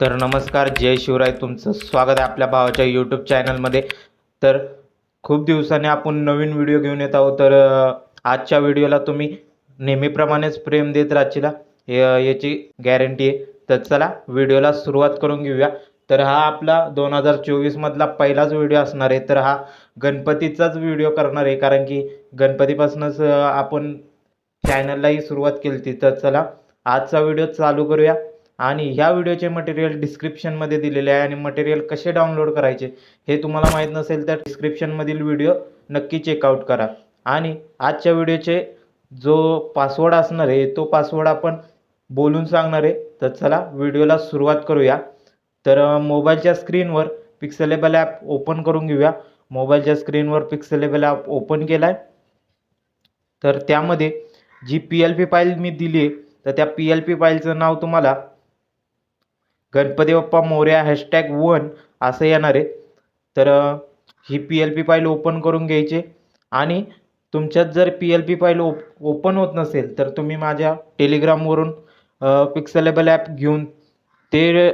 तर नमस्कार जय शिवराय. तुमचं स्वागत आहे आपल्या भावाच्या यूट्यूब चॅनलमध्ये तर खूप दिवसांनी आपण नवीन व्हिडिओ घेऊन येत आहोत. तर आजच्या व्हिडिओला तुम्ही नेहमीप्रमाणेच प्रेम देत राहशील. याची गॅरंटी आहे. तर चला व्हिडिओला सुरुवात करून घेऊया. तर हा आपला दोन हजार चोवीसमधला पहिलाच व्हिडिओ असणार आहे. तर हा गणपतीचाच व्हिडिओ करणार आहे. कारण की गणपतीपासूनच आपण चॅनललाही सुरुवात केली होती. तर चला आजचा व्हिडिओ चालू करूया. आणि ह्या व्हिडिओचे मटेरियल डिस्क्रिप्शनमध्ये दिलेले आहे आणि मटेरियल कसे डाउनलोड करायचे हे तुम्हाला माहीत नसेल तर डिस्क्रिप्शनमधील व्हिडिओ नक्की चेकआउट करा. आणि आजच्या व्हिडिओचे जो पासवर्ड असणार आहे तो पासवर्ड आपण बोलून सांगणार आहे. तर चला व्हिडिओला सुरुवात करूया. तर मोबाईलच्या स्क्रीनवर पिक्सेलेबल ॲप ओपन करून घेऊया. मोबाईलच्या स्क्रीनवर पिक्सेलेबल ॲप ओपन केला आहे तर त्यामध्ये जी पी एल पी फाईल मी दिली आहे तर त्या पी एल पी फाईलचं नाव तुम्हाला गणपती बाप्पा मोर्या हॅशटॅग वन असं येणार आहे. तर ही P L P file open करून घ्यायची आणि तुमच्यात जर P L P file op open होत नसेल तर तुम्ही माझ्या टेलिग्रामवरून पिक्सलेबल ॲप घेऊन ते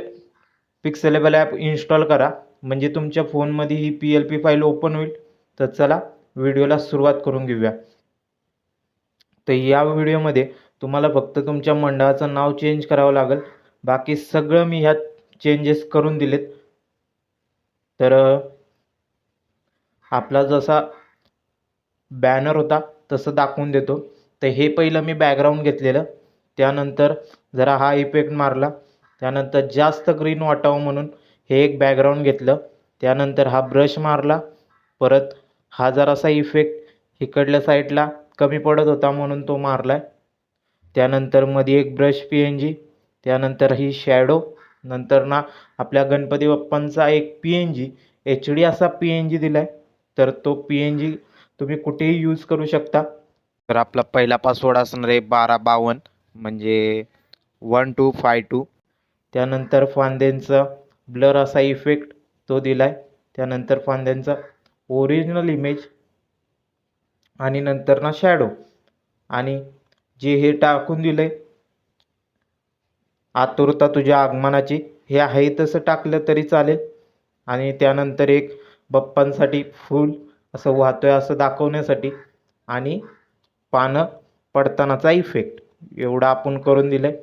पिक्सेलेबल ॲप इन्स्टॉल करा. म्हणजे तुमच्या फोनमध्ये ही P L P file open होईल. तर चला व्हिडिओला सुरुवात करून घेऊया. तर या व्हिडिओमध्ये तुम्हाला फक्त तुमच्या मंडळाचं नाव चेंज करावं लागेल. बाकी सगळं मी ह्यात चेंजेस करून दिलेत. तर आपला जसा बॅनर होता तसं दाखवून देतो. तर हे पहिलं मी बॅकग्राऊंड घेतलेलं. त्यानंतर जरा हा इफेक्ट मारला. त्यानंतर जास्त ग्रीन वाटावं म्हणून हे एक बॅकग्राऊंड घेतलं. त्यानंतर हा ब्रश मारला. परत हा जरासा इफेक्ट इकडल्या साईडला कमी पडत होता म्हणून तो मारला आहे त्यानंतरमध्ये एक ब्रश पी एन जी त्यानंतर ही शॅडो नंतर ना आपल्या गणपती बाप्पांचा एक P N G H D असा पी एन जी दिला आहे तर तो पी एन जी तुम्ही कुठेही यूज करू शकता. तर आपला पहिला पासवर्ड असणार आहे बारा बावन्न म्हणजे वन टू फाय टू त्यानंतर फांद्यांचा ब्लर असा इफेक्ट तो दिला आहे त्यानंतर फांद्यांचा ओरिजिनल इमेज आणि नंतर ना शॅडो आणि जे हे टाकून दिलं आहे आतुरता तुझ्या आगमनाची हे आहे तसं टाकलं तरी चालेल. आणि त्यानंतर एक बाप्पांसाठी फूल असं वाहतोय असं दाखवण्यासाठी. आणि पानं पडतानाचा इफेक्ट एवढं आपण करून दिलं आहे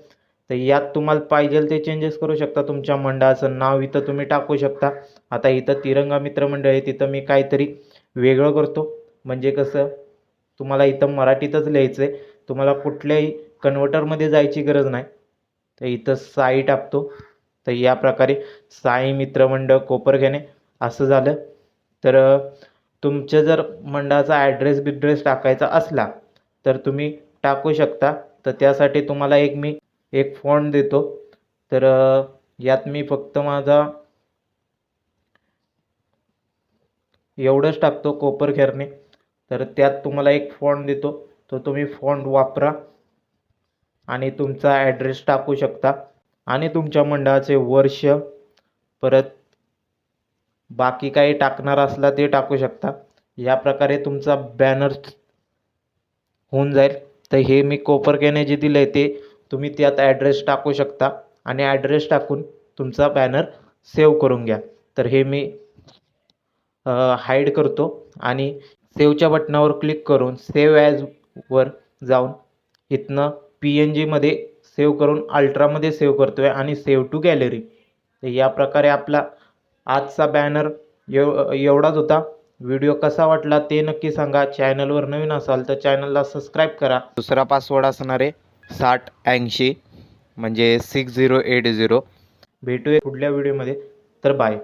तर यात तुम्हाला पाहिजे ते चेंजेस करू शकता. तुमच्या मंडळाचं नाव इथं तुम्ही टाकू शकता. आता इथं तिरंगा मित्रमंडळ आहे तिथं मी काहीतरी वेगळं करतो. म्हणजे कसं तुम्हाला इथं मराठीतच लिहायचं आहे तुम्हाला कुठल्याही कन्व्हर्टरमध्ये जायची गरज नाही. तर इथं साई टाकतो. तर या प्रकारे साई मित्रमंडळ कोपर घेणे असं झालं. तर तुमच्या जर मंडळाचा ॲड्रेस बिड्रेस टाकायचा असला तर तुम्ही टाकू शकता. तर त्यासाठी तुम्हाला एक मी एक फॉन्ट देतो. तर यात मी फक्त माझा एवढंच टाकतो कोपर घेरणे तर त्यात तुम्हाला एक फॉन्ट देतो. तो तुम्ही फॉन्ट वापरा. आणि तुमचा ॲड्रेस टाकू शकता. आणि तुमच्या मंडळाचे वर्ष परत बाकी काही टाकणार असला ते टाकू शकता. या प्रकारे तुमचा बॅनर होऊन जाईल. तर हे मी कोपरकेने जे दिलं आहे ते तुम्ही त्यात ॲड्रेस टाकू शकता. आणि ॲड्रेस टाकून तुमचा बॅनर सेव्ह करून घ्या. तर हे मी हाईड करतो. आणि सेव्हच्या बटनावर क्लिक करून सेव्ह ॲजवर जाऊन इथनं पी एन जीमध्ये सेव्ह करून अल्ट्रामध्ये सेव्ह करतो आहे आणि सेव्ह टू गॅलरी तर या प्रकारे आपला आजचा बॅनर एव एवढाच होता. व्हिडिओ कसा वाटला ते नक्की सांगा. चॅनलवर नवीन असाल तर चॅनलला सबस्क्राईब करा. दुसरा पासवर्ड असणार आहे साठ ऐंशी म्हणजे सिक्स झिरो एट झिरो भेटूया पुढल्या व्हिडिओमध्ये तर बाय